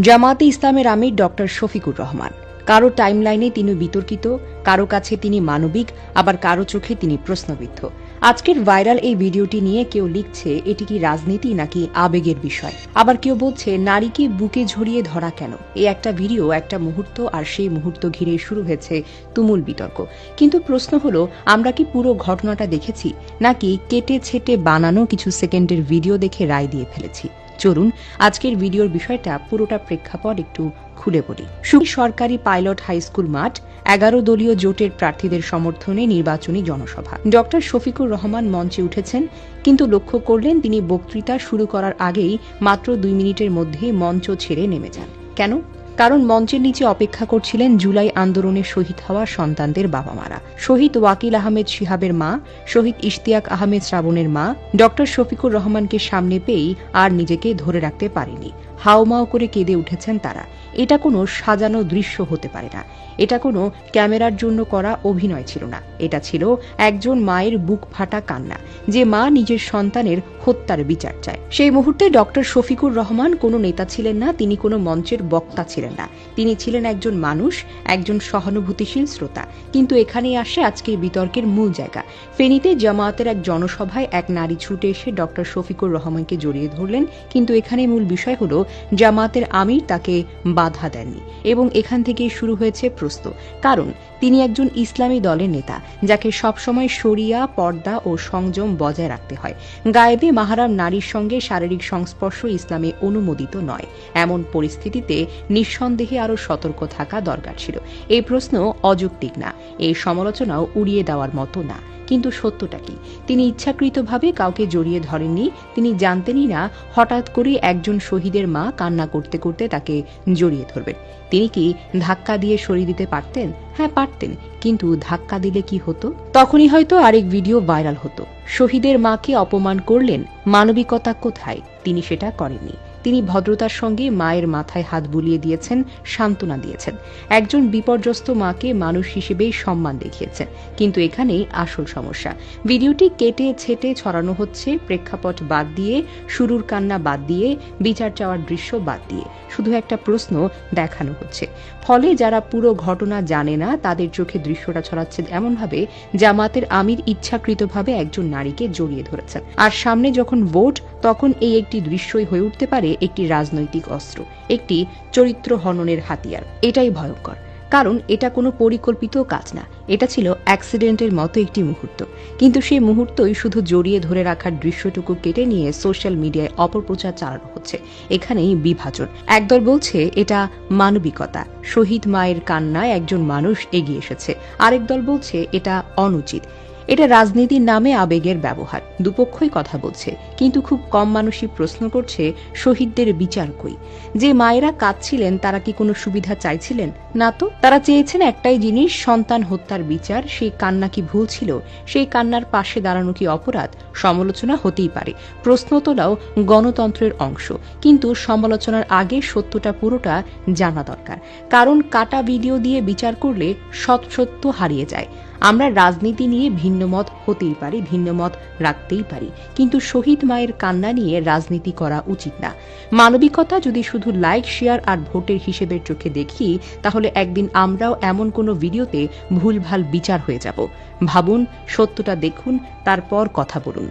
জামায়াতে ইসলামের আমির ডক্টর শফিকুর রহমান। কারও টাইমলাইনে তিনি বিতর্কিত, কারও কাছে তিনি মানবিক, আবার কারও চোখে তিনি প্রশ্নবিদ্ধ। আজকের ভাইরাল এই ভিডিওটি নিয়ে কেউ লিখছে, এটি কি রাজনীতি নাকি আবেগের বিষয়? আবার কেউ বলছে, নারীকে বুকে ঝরিয়ে ধরা কেন? এই একটা ভিডিও, একটা মুহূর্ত, আর সেই মুহূর্ত ঘিরে শুরু হয়েছে তুমুল বিতর্ক। কিন্তু প্রশ্ন হলো, আমরা কি পুরো ঘটনাটা দেখেছি? নাকি কেটে ছেটে বানানো কিছু সেকেন্ডের ভিডিও দেখে রায় দিয়ে ফেলেছি? চলুন আজকের ভিডিওর বিষয়টা পুরোটা প্রেক্ষাপট একটু খুলে বলি। সরকারি পাইলট হাইস্কুল মাঠ, এগারো দলীয় জোটের প্রার্থীদের সমর্থনে নির্বাচনী জনসভা। ডক্টর শফিকুর রহমান মঞ্চে উঠেছেন, কিন্তু লক্ষ্য করলেন তিনি বক্তৃতা শুরু করার আগেই মাত্র দুই মিনিটের মধ্যে মঞ্চ ছেড়ে নেমে যান। কেন? কারণ মঞ্চের নিচে অপেক্ষা করছিলেন জুলাই আন্দোলনে শহীদ হওয়া সন্তানদের বাবা মারা শহীদ ওয়াকিল আহমেদ শিহাবের মা, শহীদ ইশতিয়াক আহমেদ শ্রাবণের মা ড শফিকুর রহমানকে সামনে পেয়েই আর নিজেকে ধরে রাখতে পারেনি। হাওমাও করে কেঁদে উঠেছেন তারা। এটা কোনো সাজানো দৃশ্য হতে পারে না। এটা কোনো ক্যামেরার জন্য করা অভিনয় ছিল না। এটা ছিল একজন মায়ের বুক ফাটা কান্না। যে মা নিজের সন্তানের হত্যার বিচার চায়। সেই মুহূর্তে ডক্টর শফিকুর রহমান কোনো নেতা ছিলেন না, তিনি কোনো মঞ্চের বক্তা ছিলেন না। তিনি ছিলেন একজন মানুষ, একজন সহানুভূতিশীল শ্রোতা। কিন্তু এখানেই আসে আজকের বিতর্কের মূল জায়গা। ফেনীতে জামায়াতের এক জনসভায় এক নারী ছুটে এসে ডক্টর শফিকুর রহমানকে জড়িয়ে ধরলেন। কিন্তু এখানে মূল বিষয় হলো জামায়াতের আমির তাকে বাধা দেননি এবং এখান থেকেই শুরু হয়েছে প্রশ্ন। কারণ তিনি একজন ইসলামী দলের নেতা, যাকে সবসময় শরিয়া, পর্দা ও সংযম বজায় রাখতে হয়। গায়েবে মাহারাম নারীর সঙ্গে শারীরিক সংস্পর্শ ইসলামে অনুমোদিত নয়। এমন পরিস্থিতিতে নিঃসন্দেহে আরও সতর্ক থাকা দরকার ছিল। এই প্রশ্ন অযৌক্তিক না। এই সমালোচনাও উড়িয়ে দেওয়ার মতো না। কিন্তু সত্যটা কি? তিনি ইচ্ছাকৃতভাবে কাউকে জড়িয়ে ধরেননি, তিনি জানতেনই না হঠাৎ করে একজন শহীদের মা কান্না করতে করতে তাকে জড়িয়ে ধরবেন। তিনি কি ধাক্কা দিয়ে সরিয়ে দিতে পারতেন? হ্যাঁ পারতেন, কিন্তু ধাক্কা দিলে কি হতো? তখনই হয়তো আরেক ভিডিও ভাইরাল হতো। শহীদের মাকে অপমান করলেন, মানবিকতা কোথায়? তিনি সেটা করেননি। তিনি ভদ্রতার সঙ্গে মায়ের মাথায় হাত বুলিয়ে দিয়েছেন, সান্ত্বনা দিয়েছেন। একজন বিপর্যস্ত মাকে মানুষ হিসেবেই সম্মান দেখিয়েছেন, কিন্তু এখানেই আসল সমস্যা। ভিডিওটি কেটে ছেটে ছড়ানো হচ্ছে, প্রেক্ষাপট বাদ দিয়ে, শুরুর কান্না বাদ দিয়ে, বিচার চাওয়ার দৃশ্য বাদ দিয়ে। শুধু একটা প্রশ্ন দেখানো হচ্ছে। ফলে যারা পুরো ঘটনা জানে না, তাদের চোখে দৃশ্যটা ছড়াচ্ছে এমনভাবে, জামাতের আমির ইচ্ছাকৃতভাবে একজন নারীকে জড়িয়ে ধরেছেন। আর সামনে যখন ভোট তখন এই একটি দৃশ্যই হয়ে উঠতে পারে একটি রাজনৈতিক অস্ত্র, একটি চরিত্র হননের হাতিয়ার। এটাই ভয়ঙ্কর। কারণ এটা কোনো পরিকল্পিত কাজ না। এটা ছিল অ্যাক্সিডেন্টের মতো একটি মুহূর্ত। কিন্তু সেই মুহূর্তই শুধু জড়িয়ে ধরে রাখার দৃশ্যটুকু কেটে নিয়ে সোশ্যাল মিডিয়ায় অপপ্রচার চালানো হচ্ছে। এখানেই বিভাজন। একদল বলছে, এটা মানবিকতা। শহীদ মায়ের কান্নায় একজন মানুষ এগিয়ে এসেছে। আরেক দল বলছে, এটা অনুচিত। এটা রাজনীতির নামে আবেগের ব্যবহার। দুপক্ষই কথা বলছে, কিন্তু খুব কম মানুষই প্রশ্ন করছে, শহীদদের বিচার কই? যে মায়েরা কাঁদছিলেন, তারা কি কোনো সুবিধা চাইছিলেন? না তো, তারা চেয়েছেন একটাই জিনিস, সন্তান হত্যার বিচার। সেই কান্না কি ভুল ছিল? সেই কান্নার পাশে দাঁড়ানো কি অপরাধ? সমালোচনা হতেই পারে। প্রশ্ন তোলাও গণতন্ত্রের অংশ। কিন্তু সমালোচনার আগে সত্যটা পুরোটা জানা দরকার। কারণ কাটা ভিডিও দিয়ে বিচার করলে সৎ সত্য হারিয়ে যায়। আমরা রাজনীতি নিয়ে ভিন্ন মত হতেই পারি, ভিন্ন মত রাখতেই পারি। কিন্তু শহীদ মায়ের কান্না নিয়ে রাজনীতি করা উচিত না। মানবিকতা যদি শুধু লাইক, শেয়ার আর ভোটের হিসেবে চোখে দেখি, তাহলে একদিন আমরাও এমন কোনো ভিডিওতে ভুলভাল বিচার হয়ে যাব। ভাবুন, সত্যটা দেখুন, তারপর কথা বলুন।